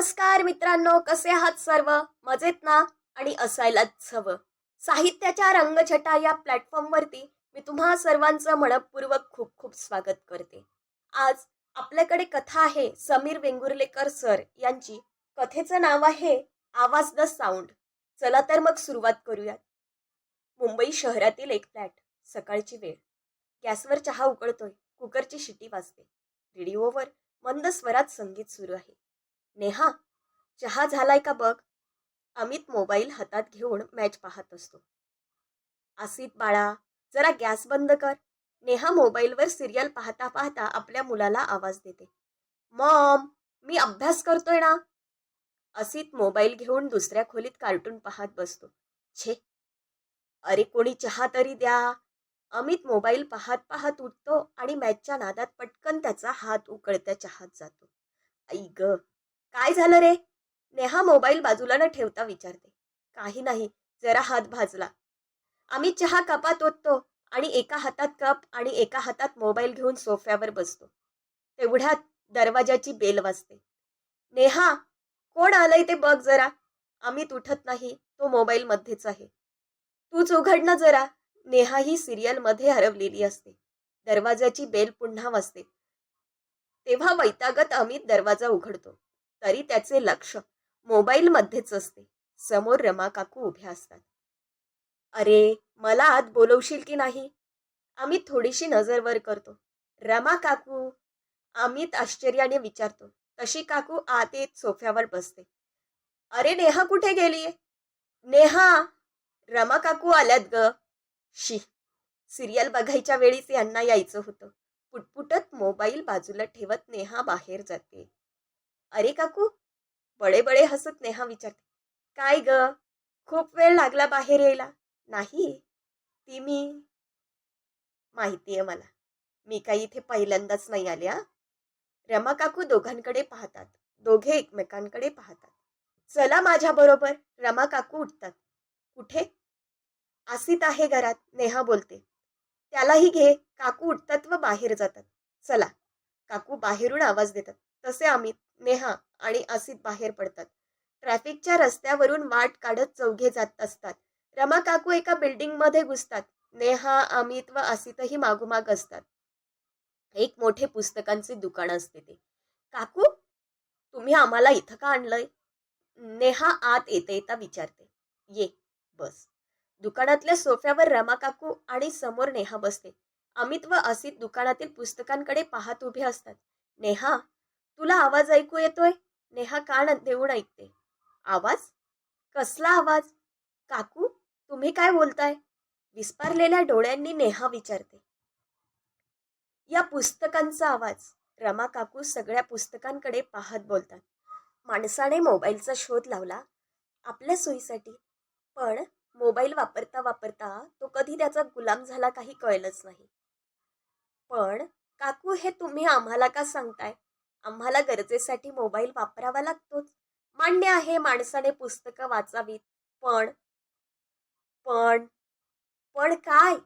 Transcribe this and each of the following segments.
नमस्कार मित्रांनो कसे आहात सर्व? मजेत ना? आणि असायलाच हवं. साहित्याच्या रंगछटा या प्लॅटफॉर्मवरती मी तुम्हा सर्वांचं मनपूर्वक खूप खूप स्वागत करते. आज आपल्याकडे कथा आहे समीर वेंगुर्लेकर सर यांची. कथेचं नाव आहे आवाज द साऊंड. चला तर मग सुरुवात करूयात. मुंबई शहरातील एक फ्लॅट. सकाळची वेळ. गॅसवर चहा उकळतोय. कुकरची शिटी वाजते. रेडिओवर मंद स्वरात संगीत सुरू आहे. नेहा चहा झालाय का बघ? अमित मोबाईल हातात घेऊन मॅच पाहत असतो. आसित बाळा जरा गॅस बंद कर. नेहा मोबाईलवर सिरियल पाहता पाहता आपल्या मुलाला आवाज देते. मॉम मी अभ्यास करतोय ना? असित मोबाईल घेऊन दुसऱ्या खोलीत कार्टून पाहत बसतो. छे. अरे कोणी चहा तरी द्या. अमित मोबाईल पाहत पाहत उठतो आणि मॅचच्या नादात पटकन त्याचा हात उकळत्या चहात जातो. आई ग. काय झालं रे? नेहा मोबाईल बाजूला न ठेवता विचारते. काही नाही जरा हात भाजला. आम्ही चहा कपात ओततो आणि एका हातात कप आणि एका हातात मोबाईल घेऊन सोफ्यावर बसतो. तेवढ्यात दरवाजाची बेल वाजते. नेहा कोण आलंय ते बघ जरा. आम्ही उठत नाही तो मोबाईल मध्येच आहे. तूच उघड ना जरा. नेहा ही सिरियलमध्ये हरवलेली असते. दरवाजाची बेल पुन्हा वाजते. तेव्हा वैतागत अमित दरवाजा उघडतो. तरी त्याचे लक्ष मोबाईलमध्येच असते. समोर रमा काकू उभ्या असतात. अरे मला आत बोलवशील की नाही? अमित थोडीशी नजर वर करतो. रमा काकू. अमित आश्चर्याने विचारतो. तशी काकू आत येत सोफ्यावर बसते. अरे नेहा कुठे गेलीये? नेहा. रमा काकू आल्यात ग. शी. सिरियल बघायच्या वेळीच यांना यायचं होतं. पुटपुटत मोबाईल बाजूला ठेवत नेहा बाहेर जाते. अरे काकू बडे बडे हसत नेहा विचारते काय ग? खूप वेळ लागला बाहेर यायला नाही? ती मी. माहिती आहे मला. मी काही इथे पहिल्यांदाच नाही आले हा. रमा काकू दोघांकडे पाहतात. दोघे एकमेकांकडे पाहतात. चला माझ्या बरोबर. रमा काकू उठतात. कुठे? आसित आहे घरात नेहा बोलते. त्यालाही घे. काकू उठतात व बाहेर जातात. चला. काकू बाहेरून आवाज देतात. तसे अमित नेहा आणि असित बाहेर पडतात. ट्रॅफिकच्या रस्त्यावरून वाट काढत चौघे जात असतात. रमा काकू एका बिल्डिंगमध्ये घुसतात. नेहा अमित व आसितही मागोमाग असतात. एक मोठे पुस्तकांचे दुकान असते ते. काकू तुम्ही आम्हाला इथं का आणलंय? नेहा आत येता येता विचारते. ये बस. दुकानातल्या सोफ्यावर रमा काकू आणि समोर नेहा बसते. अमित व असित दुकानातील पुस्तकांकडे पाहत उभे असतात. नेहा तुला आवाज ऐकू येतोय? नेहा कान देऊन ऐकते. आवाज? कसला आवाज? काकू तुम्ही काय बोलताय? विस्पारलेल्या डोळ्यांनी नेहा विचारते. या पुस्तकांचा आवाज. रमा काकू सगळ्या पुस्तकांकडे पाहत बोलतात. माणसाने मोबाईलचा शोध लावला. आपल्या सोयीसाठी. पण मोबाईल वापरता वापरता तो कधी त्याचा गुलाम झाला काही कळलंच नाही. पण काकू हे तुम्ही आम्हाला का सांगताय? आम्हाला गरजेसाठी मोबाईल वापरावा लागतोच. मान्य आहे माणसाने पुस्तकं वाचावीत पण पण पण काय?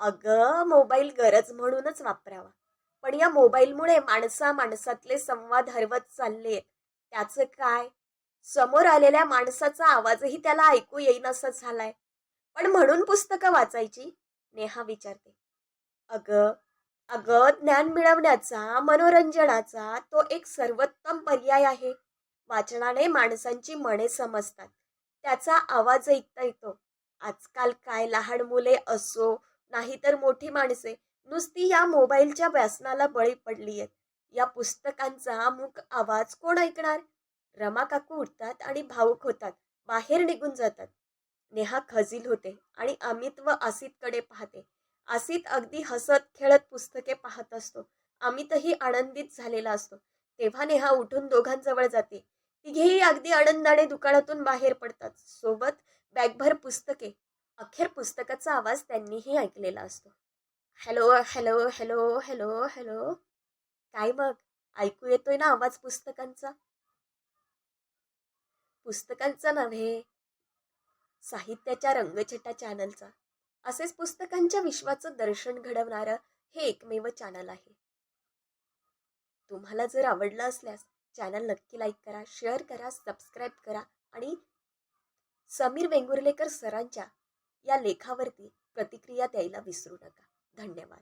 अगं मोबाईल गरज म्हणूनच वापरावा. पण या मोबाईलमुळे माणसा माणसातले संवाद हरवत चालले त्याचं काय? समोर आलेल्या माणसाचा आवाजही त्याला ऐकू येईन असं झालाय. पण म्हणून पुस्तकं वाचायची? नेहा विचारते. अगं अगं ज्ञान मिळवण्याचा मनोरंजनाचा तो एक सर्वोत्तम पर्याय आहे. वाचनाने माणसांची मने समजतात. त्याचा आवाज ऐकता येतो. आजकाल काय लहान मुले असो नाहीतर मोठी माणसे नुसती या मोबाईलच्या व्यसनाला बळी पडली आहेत. या पुस्तकांचा मुख आवाज कोण ऐकणार? रमा काकू उठतात आणि भावुक होतात. बाहेर निघून जातात. नेहा खजील होते आणि अमित व आसितकडे पाहते. आसित अगदी हसत खेळत पुस्तके पाहत असतो. अमितही आनंदित झालेला असतो. तेव्हा नेहा उठून दोघांजवळ जाते. तिघेही अगदी आनंदाने दुकानातून बाहेर पडतात. सोबत बॅगभर पुस्तके. अखेर पुस्तकाचा आवाज त्यांनीही ऐकलेला असतो. Hello hello hello hello hello. काय मग? ऐकू येतोय ना आवाज पुस्तकांचा? पुस्तकांचा नव्हे. साहित्याच्या रंगछटा चॅनलचा. असेच पुस्तकांच्या विश्वाचं दर्शन घडवणारं हे एकमेव चॅनल आहे. तुम्हाला जर आवडलं असल्यास चॅनल नक्की लाईक करा शेअर करा सबस्क्राईब करा आणि समीर वेंगुर्लेकर सरांच्या या लेखावरती प्रतिक्रिया द्यायला विसरू नका. धन्यवाद.